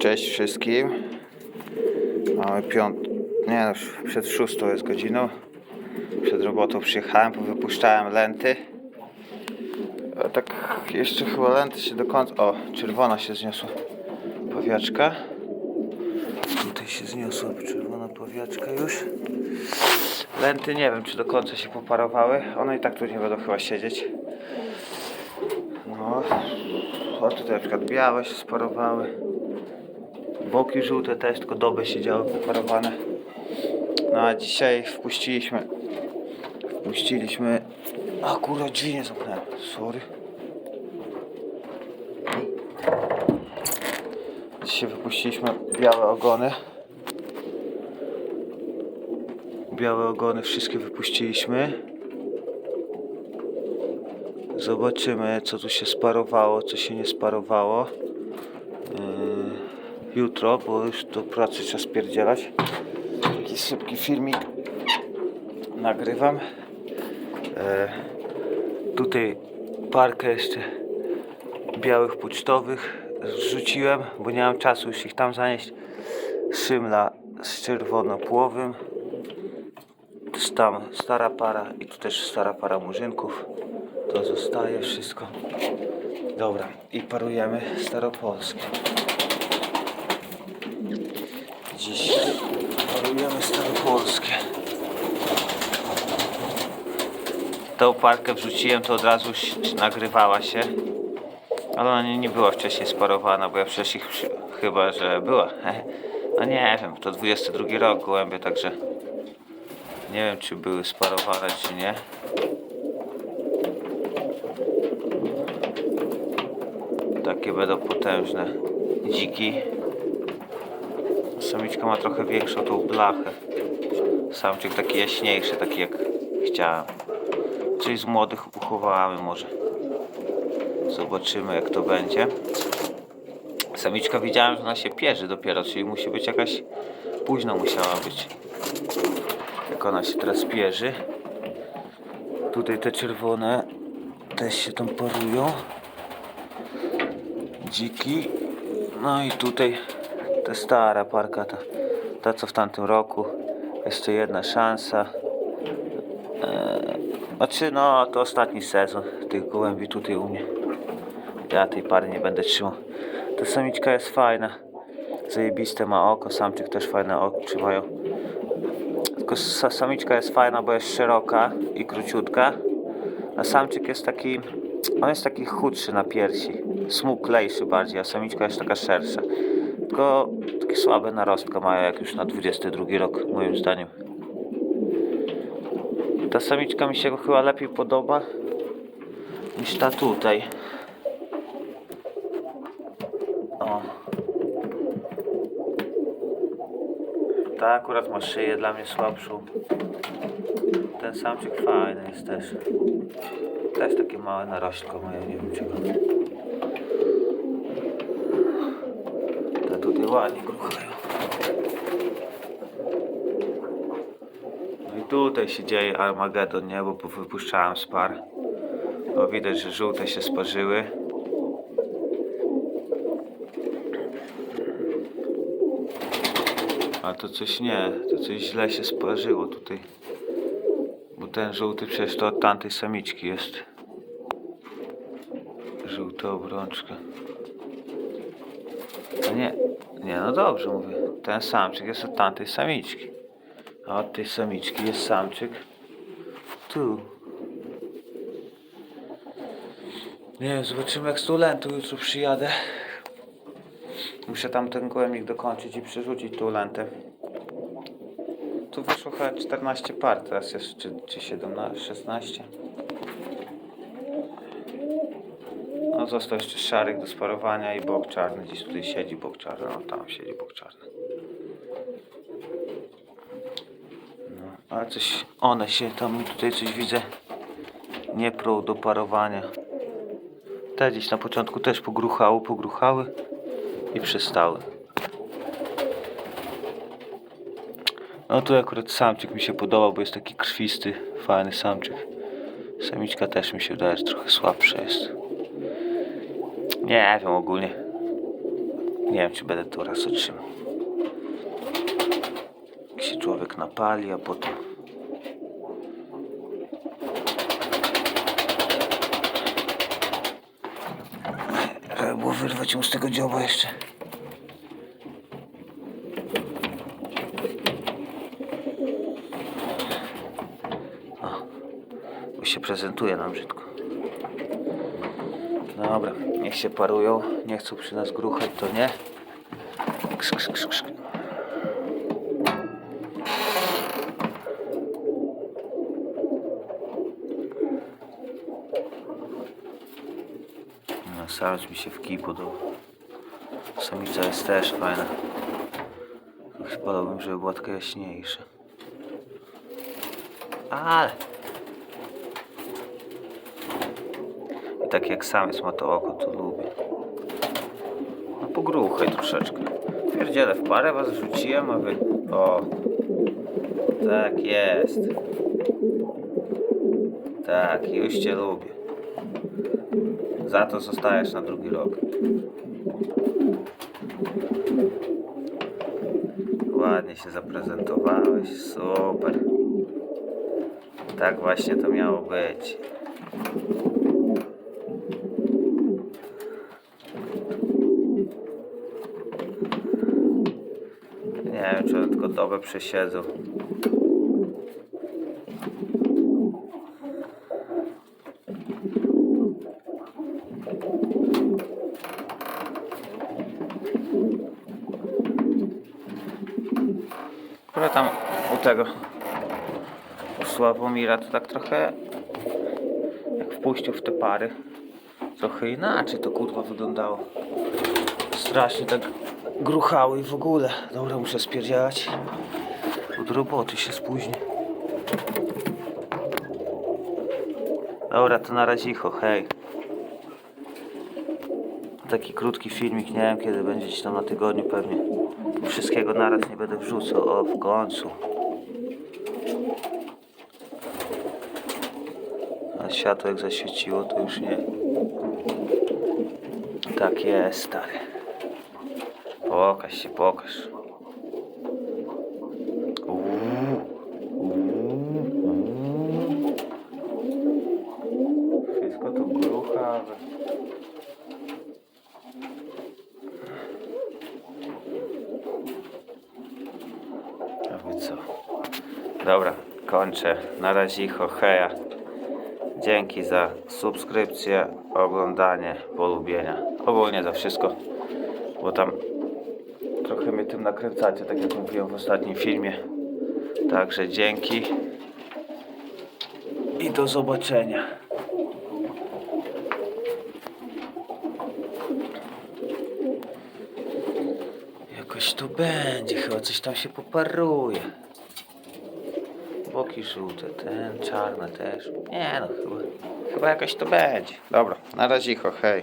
Cześć wszystkim. Mamy piąt... Nie, no, przed szóstą jest godziną. Przed robotą przyjechałem, wypuszczałem lenty. A tak jeszcze chyba lenty się do końca... O, czerwona się zniosła powiaczka. Tutaj się zniosła czerwona powiaczka już. Lenty nie wiem, czy do końca się poparowały. One i tak tu nie będą chyba siedzieć. No. O, tutaj na przykład białe się sparowały. Boki żółte też, tylko doby siedziały poparowane. No a dzisiaj wpuściliśmy. Wpuściliśmy. A kurwa, drzwi nie zamknąłem. Sorry. Dzisiaj wypuściliśmy białe ogony. Białe ogony wszystkie wypuściliśmy. Zobaczymy co tu się sparowało, co się nie sparowało. Jutro, bo już do pracy trzeba spierdzielać. Taki szybki filmik nagrywam. Yy, tutaj parkę jeszcze białych pocztowych zrzuciłem, bo nie mam czasu już ich tam zanieść. Szymla z czerwonopłowym. To jest tam stara para i tu też stara para murzynków. To zostaje wszystko. Dobra, i parujemy staropolskie. Dzisiaj parujemy staropolskie. Tą parkę wrzuciłem, to od razu nagrywała się. Ale ona nie, była wcześniej sparowana, bo ja przecież chyba, że była. No nie wiem, to 22 rok gołębie, także nie wiem czy były sparowane czy nie. Takie będą potężne dziki. Samiczka ma trochę większą tą blachę. Samczyk taki jaśniejszy, taki jak chciałem. Coś z młodych uchowamy może. Zobaczymy jak to będzie. Samiczka widziałem, że ona się pierzy dopiero, czyli musi być jakaś późno musiała być. Jak ona się teraz pierzy. Tutaj te czerwone też się tam parują. Dziki. No i tutaj ta stara parka, ta, ta co w tamtym roku. Jeszcze jedna szansa. Eee, znaczy no to ostatni sezon tych gołębi tutaj u mnie. Ja tej pary nie będę trzymał. Ta samiczka jest fajna. Zajebiste ma oko, samczyk też fajne oczy mają. Tylko sa- samiczka jest fajna, bo jest szeroka i króciutka. A samczyk jest taki, on jest taki chudszy na piersi. Smuklejszy bardziej, a samiczka jest taka szersza. Tylko takie słabe narostka mają jak już na 22 rok, moim zdaniem. Ta samiczka mi się chyba lepiej podoba niż ta tutaj. O. Ta akurat ma szyję dla mnie słabszą. Ten samczyk fajny jest też. Też takie małe naroślko moje, nie wiem czego. Ładnie gruchają. No i tutaj się dzieje Armagedon, nie? Bo wypuszczałem z par. O, widać, że żółte się sparzyły. A to coś nie, to coś źle się sparzyło tutaj. Bo ten żółty przecież to od tamtej samiczki jest. Żółta obrączka. Nie, nie, no dobrze mówię. Ten samczyk jest od tamtej samiczki. A od tej samiczki jest samczyk. Tu. Nie wiem, zobaczymy jak z lentą jutro przyjadę. Muszę tam ten gołębnik dokończyć i przerzucić tą lentę. Tu wyszło chyba 14 par, teraz jest czy, czy 17, 16. No został jeszcze szarych do sparowania i bok czarny. Gdzieś tutaj siedzi bok czarny, no tam siedzi bok czarny. No, ale coś, one się tam, tutaj coś widzę, nie prą do parowania. Te gdzieś na początku też pogruchały, pogruchały i przestały. No tu akurat samczyk mi się podobał, bo jest taki krwisty, fajny samczyk. Samiczka też mi się wydaje, że trochę słabsza jest. Nie wiem ogólnie. Nie wiem, czy będę to raz otrzymał. Jak się człowiek napali, a potem... Trzeba było wyrwać mu z tego dzioba jeszcze. O, bo się prezentuje nam brzydko. Dobra, niech się parują. Nie chcą przy nas gruchać, to nie. Ksz, ksz, ksz, ksz. No, mi się w kij podoba. Samica jest też fajna. Wolałbym, żeby była taka jaśniejsza. Ale... tak jak samiec ma to oko, to lubię. No pogruchaj troszeczkę. Pierdzielę, w parę was rzuciłem, a wy... O! Tak jest. Tak, już cię lubię. Za to zostajesz na drugi rok. Ładnie się zaprezentowałeś, super. Tak właśnie to miało być. Nie wiem, czy tylko dobę przesiedzą. Tam u tego? U Sławomira to tak trochę jak wpuścił w te pary. Trochę inaczej to kurwa wyglądało. Strasznie tak gruchały i w ogóle dobra muszę spierdzielać od roboty się spóźni dobra to na razicho hej taki krótki filmik, nie wiem kiedy będziecie tam na tygodniu pewnie. Wszystkiego naraz nie będę wrzucał, o w końcu. A światło jak zaświeciło to już nie. Tak jest stary. Pokaż się, pokaż. Uuu, uuu, uuu. Wszystko to gruchawe. Co? Dobra, kończę. Na razie heja. Dzięki za subskrypcję, oglądanie, polubienia. Ogólnie za wszystko, bo tam trochę mnie tym nakręcacie, tak jak mówiłem w ostatnim filmie. Także dzięki i do zobaczenia. Jakoś to będzie, chyba coś tam się poparuje. Boki żółte, ten czarne też. Nie no, chyba, chyba jakoś to będzie. Dobra, na razie, hej.